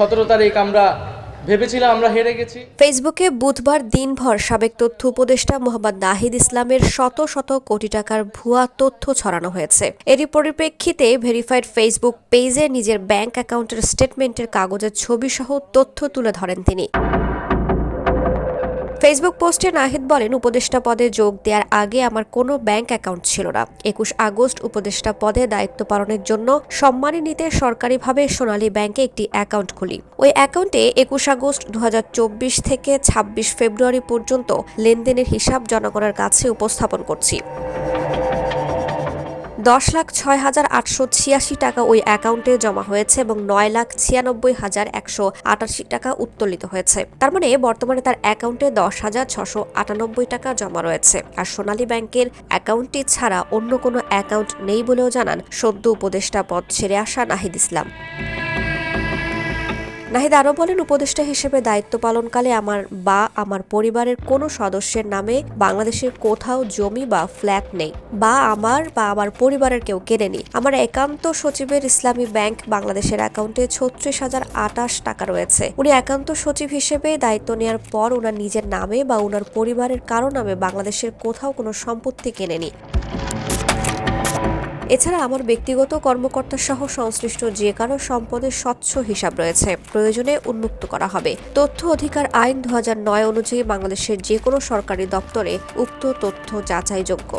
সতেরো তারিখ আমরা ভেবেছিলাম আমরা হেরে গেছি। ফেসবুকে বুধবার দিনভর সাবেক তথ্য উপদেষ্টা মোহাম্মদ নাহিদ ইসলামের শত শত কোটি টাকার ভুয়া তথ্য ছড়ানো হয়েছে। এরই পরিপ্রেক্ষিতে ভেরিফাইড ফেসবুক পেজে নিজের ব্যাংক অ্যাকাউন্টের স্টেটমেন্টের কাগজের ছবি সহ তথ্য তুলে ধরেন তিনি। ফেসবুক পোস্টে নাহিদ বলেন, উপদেষ্টা পদে যোগ দেওয়ার আগে আমার কোনো ব্যাংক অ্যাকাউন্ট ছিল না। একুশ আগস্ট উপদেষ্টা পদে দায়িত্ব পালনের জন্য সম্মানী নিতে সরকারিভাবে সোনালী ব্যাংকে একটি অ্যাকাউন্ট খুলি। ওই অ্যাকাউন্টে একুশ আগস্ট দু হাজার চব্বিশ থেকে ছাব্বিশ ফেব্রুয়ারি পর্যন্ত লেনদেনের হিসাব জনগণের কাছে উপস্থাপন করছি। দশ লাখ ছয় হাজার আটশো ছিয়াশি টাকা ওই অ্যাকাউন্টে জমা হয়েছে এবং নয় লাখ ছিয়ানব্বই হাজার একশো আটাশি টাকা উত্তোলিত হয়েছে। তার মানে বর্তমানে তার অ্যাকাউন্টে দশ হাজার ছশো আটানব্বই টাকা জমা রয়েছে। আর সোনালী ব্যাংকের অ্যাকাউন্টটি ছাড়া অন্য কোনো অ্যাকাউন্ট নেই বলেও জানান সদ্য উপদেষ্টা পদ ছেড়ে আসা নাহিদ ইসলাম। নাহিদ, আরও বলেন, উপদেষ্টা হিসেবে দায়িত্ব পালনকালে আমার বা আমার পরিবারের কোনো সদস্যের নামে বাংলাদেশের কোথাও জমি বা ফ্ল্যাট নেই। বা আমার বা আমার পরিবারের কেউ কেনেনি। আমার একান্ত সচিবের ইসলামী ব্যাংক বাংলাদেশের অ্যাকাউন্টে ছত্রিশ হাজার আটাশ টাকা রয়েছে। উনি একান্ত সচিব হিসেবে দায়িত্ব নেওয়ার পর ওনার নিজের নামে বা ওনার পরিবারের কারও নামে বাংলাদেশের কোথাও কোনো সম্পত্তি কেনেনি। এছাড়া আমার ব্যক্তিগত কর্মকর্তা সহ সংশ্লিষ্ট যে কারও সম্পদের স্বচ্ছ হিসাব রয়েছে, প্রয়োজনে উন্মুক্ত করা হবে। তথ্য অধিকার আইন দু হাজার নয় অনুযায়ী বাংলাদেশের যে কোনো সরকারি দপ্তরে উক্ত তথ্য যাচাইযোগ্য।